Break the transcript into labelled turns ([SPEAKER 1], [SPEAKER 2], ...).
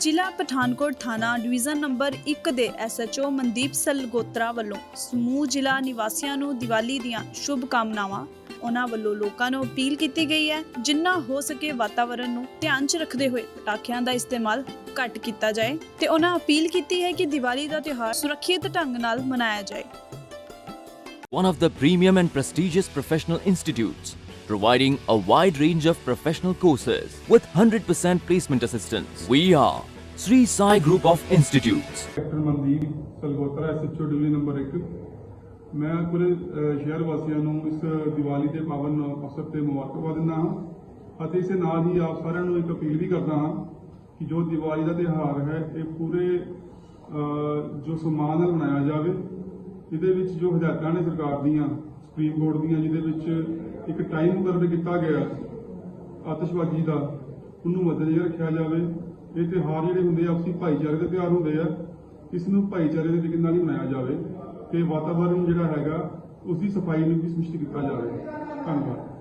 [SPEAKER 1] ਜ਼ਿਲ੍ਹਾ ਪਠਾਨਕੋਟ ਥਾਣਾ division number 1 ਦੇ ਐਸਐਚਓ ਮਨਦੀਪ ਸਲਗੋਤਰਾ ਵੱਲੋਂ ਸਮੂਹ ਜ਼ਿਲ੍ਹਾ ਨਿਵਾਸੀਆਂ ਨੂੰ ਦੀਵਾਲੀ ਦੀਆਂ ਸ਼ੁਭ ਕਾਮਨਾਵਾਂ ਉਹਨਾਂ ਵੱਲੋਂ ਲੋਕਾਂ ਨੂੰ ਅਪੀਲ ਕੀਤੀ ਗਈ ਹੈ ਜਿੰਨਾ ਹੋ ਸਕੇ ਵਾਤਾਵਰਣ ਨੂੰ ਧਿਆਨ 'ਚ ਰੱਖਦੇ ਹੋਏ ਪਟਾਖਿਆਂ ਦਾ ਇਸਤੇਮਾਲ ਘੱਟ ਕੀਤਾ ਜਾਏ ਤੇ ਉਹਨਾਂ ਅਪੀਲ ਕੀਤੀ ਹੈ ਕਿ ਦੀਵਾਲੀ ਦਾ ਤਿਉਹਾਰ ਸੁਰੱਖਿਅਤ ਢੰਗ ਨਾਲ ਮਨਾਇਆ ਜਾਏ।
[SPEAKER 2] One of the premium and prestigious professional institutes, providing a wide range of professional courses with 100% placement assistance. We are Sri Sai Group of Institutes.
[SPEAKER 3] Doctor Mandeep Salgotra SHO division number 1 ਮੈਂ ਪੂਰੇ ਸ਼ਹਿਰ ਵਾਸੀਆਂ ਨੂੰ ਇਸ ਦੀਵਾਲੀ ਦੇ ਪਾਵਨ ਅਵਸਰ ਤੇ ਮੁਬਾਰਕਬਾਦ ਦਿੰਦਾ ਹਾਂ ਅਤੇ ਇਸੇ ਨਾਲ ਹੀ ਆਪ ਸਾਰਿਆਂ ਨੂੰ ਇੱਕ ਅਪੀਲ ਵੀ ਕਰਦਾ ਹਾਂ ਕਿ ਜੋ ਦੀਵਾਲੀ ਦਾ ਤਿਉਹਾਰ ਹੈ ਇਹ ਪੂਰੇ ਜੋ ਸਮਾਨ ਨਾਲ ਮਨਾਇਆ ਜਾਵੇ ਇਹਦੇ ਵਿੱਚ ਜੋ ਹਦਾਇਤਾਂ ਨੇ ਸਰਕਾਰ ਦੀਆਂ ਸੁਪਰੀਮ ਕੋਰਟ ਦੀਆਂ, ਜਿਹਦੇ ਵਿੱਚ ਇੱਕ ਟਾਈਮ ਮੁਕਰਰ ਕੀਤਾ ਗਿਆ ਆਤਿਸ਼ਬਾਜ਼ੀ ਦਾ। ਉਹਨੂੰ ਮੱਦੇਨਜ਼ਰ ਰੱਖਿਆ ਜਾਵੇ। ਇਹ ਤਿਉਹਾਰ ਜਿਹੜੇ ਹੁੰਦੇ ਆ, ਆਪਸੀ ਭਾਈਚਾਰੇ ਦੇ ਤਿਉਹਾਰ ਹੁੰਦੇ ਆ, ਇਸ ਨੂੰ ਭਾਈਚਾਰੇ ਦੇ ਤਰੀਕੇ ਨਾਲ ਹੀ ਮਨਾਇਆ ਜਾਵੇ ਤੇ ਵਾਤਾਵਰਣ ਜਿਹੜਾ ਹੈਗਾ ਉਸ ਦੀ ਸਫ਼ਾਈ ਨੂੰ ਵੀ ਸੁਨਿਸ਼ਚਿਤ ਕੀਤਾ ਜਾਵੇ। ਧੰਨਵਾਦ।